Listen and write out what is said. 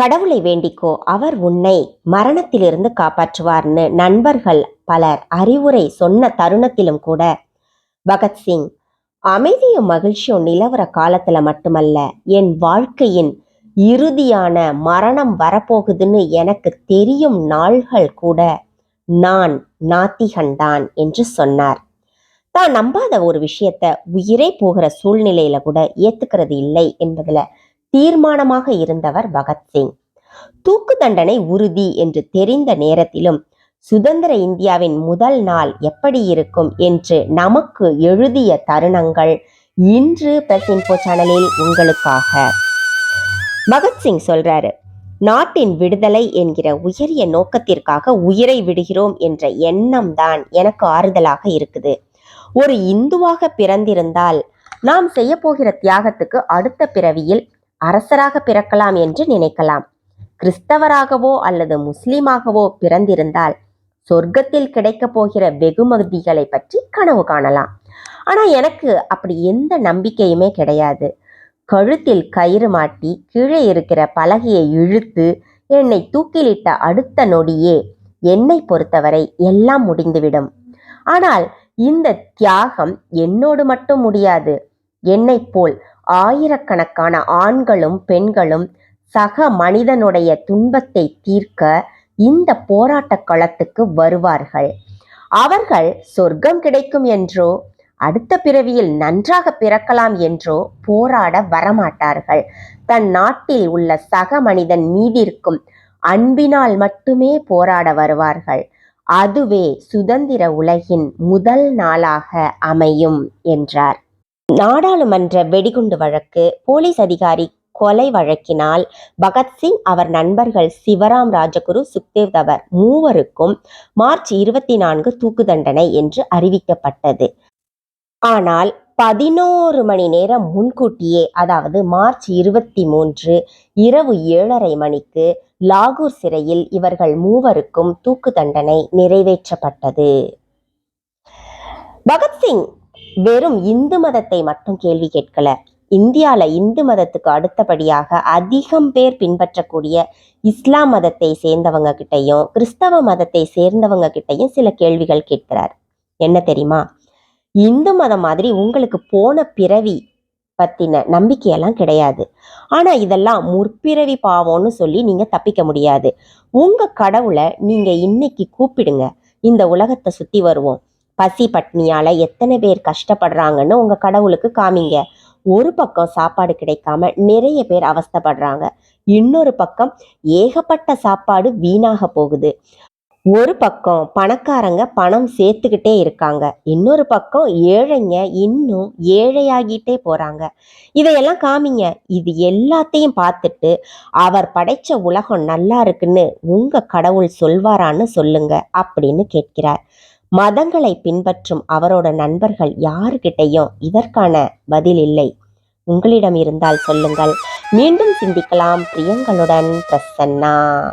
கடவுளை வேண்டிக்கோ அவர் உன்னை மரணத்திலிருந்து காப்பாற்றுவார்னு நண்பர்கள் பலர் அறிவுரை சொன்ன தருணத்திலும் கூட பகத்சிங் அமைதியும் மகிழ்ச்சியும் நிலவர காலத்துல மட்டுமல்ல என் வாழ்க்கையின் இறுதியான மரணம் வரப்போகுதுன்னு எனக்கு தெரியும் நாள்கள் கூட நான் நாத்திகன்தான் என்று சொன்னார். தான் நம்பாத ஒரு விஷயத்த உயிரே போகிற சூழ்நிலையில கூட ஏத்துக்கிறது இல்லை என்பதுல தீர்மானமாக இருந்தவர் பகத்சிங் தூக்கு தண்டனை உறுதி என்று தெரிந்த நேரத்திலும் சுதந்திர இந்தியாவின் முதல் நாள் எப்படி இருக்கும் என்று நமக்கு எழுதிய தருணங்கள் இன்று பிரசின்போ சேனலில் உங்களுக்காக. பகத்சிங் சொல்றாரு நாட்டின் விடுதலை என்கிற உயரிய நோக்கத்திற்காக உயிரை விடுகிறோம் என்ற எண்ணம் தான் எனக்கு ஆறுதலாக இருக்குது. ஒரு இந்துவாக பிறந்திருந்தால் நாம் செய்ய போகிற தியாகத்துக்கு அடுத்த பிறவியில் அரசராக பிறக்கலாம் என்று நினைக்கலாம். கிறிஸ்தவராகவோ அல்லது முஸ்லீமாகவோ பிறந்திருந்தால் சொர்க்கத்தில் கிடைக்கப் போகிற வெகுமதிகளை பற்றி கனவு காணலாம். ஆனால் எனக்கு அப்படி எந்த நம்பிக்கையுமே கிடையாது. கழுத்தில் கயிறு மாட்டி கீழே இருக்கிற பலகையை இழுத்து என்னை தூக்கிலிட்ட அடுத்த நொடியே என்னை பொறுத்தவரை எல்லாம் முடிந்துவிடும். ஆனால் இந்த தியாகம் என்னோடு மட்டும் முடியாது. என்னைப் போல் ஆயிரக்கணக்கான ஆண்களும் பெண்களும் சக மனிதனுடைய துன்பத்தை தீர்க்க இந்த போராட்ட களத்துக்கு வருவார்கள். அவர்கள் சொர்க்கம் கிடைக்கும் என்றோ அடுத்த பிறவியில் நன்றாக பிறக்கலாம் என்றோ போராட வரமாட்டார்கள். தன் நாட்டில் உள்ள சக மனிதன் மீதிருக்கும் அன்பினால் மட்டுமே போராட வருவார்கள். அதுவே சுதந்திர உலகின் முதல் நாளாக அமையும் என்றார். நாடாளுமன்ற வெடிகுண்டு வழக்கு போலீஸ் அதிகாரி கொலை வழக்கினால் பகத்சிங் அவர் நண்பர்கள் சிவராம் ராஜகுரு சுக்தேவ் தவர் மூவருக்கும் மார்ச் இருபத்தி நான்கு தூக்கு தண்டனை என்று அறிவிக்கப்பட்டது. ஆனால் பதினோரு மணி நேரம் முன்கூட்டியே அதாவது மார்ச் இருபத்தி மூன்று இரவு ஏழரை மணிக்கு லாகூர் சிறையில் இவர்கள் மூவருக்கும் தூக்கு தண்டனை நிறைவேற்றப்பட்டது. பகத்சிங் வெறும் இந்து மதத்தை மட்டும் கேள்வி கேட்கல. இந்தியால இந்து மதத்துக்கு அடுத்தபடியாக அதிகம் பேர் பின்பற்றக்கூடிய இஸ்லாம் மதத்தை சேர்ந்தவங்க கிட்டையும் கிறிஸ்தவ மதத்தை சேர்ந்தவங்க கிட்டையும் சில கேள்விகள் கேட்கிறார். என்ன தெரியுமா? இந்து மதம் மாதிரி உங்களுக்கு போன பிறவி பத்தின நம்பிக்கையெல்லாம் கிடையாது. ஆனா இதெல்லாம் முற்பிறவி பாவம்னு சொல்லி நீங்க தப்பிக்க முடியாது. உங்க கடவுளை நீங்க இன்னைக்கு கூப்பிடுங்க. இந்த உலகத்தை சுத்தி வருவோம். பசி பட்னியால் எத்தனை பேர் கஷ்டப்படுறாங்கன்னு உங்க கடவுளுக்கு காமிங்க. ஒரு பக்கம் சாப்பாடு கிடைக்காம நிறைய பேர் அவஸ்தைப்படுறாங்க. இன்னொரு பக்கம் ஏகப்பட்ட சாப்பாடு வீணாக போகுது. ஒரு பக்கம் பணக்காரங்க பணம் சேர்த்துக்கிட்டே இருக்காங்க. இன்னொரு பக்கம் ஏழைங்க இன்னும் ஏழையாகிட்டே போறாங்க. இதையெல்லாம் காமிங்க. இது எல்லாத்தையும் பார்த்துட்டு அவர் படைச்ச உலகம் நல்லா இருக்குன்னு உங்க கடவுள் சொல்வாரான்னு சொல்லுங்க அப்படின்னு கேட்கிறார். மதங்களை பின்பற்றும் அவரோட நண்பர்கள் யாருக்கிட்டையும் இதற்கான பதில் இல்லை. உங்களிடம் இருந்தால் சொல்லுங்கள். மீண்டும் சிந்திக்கலாம். பிரியங்களுடன் பிரசன்னா.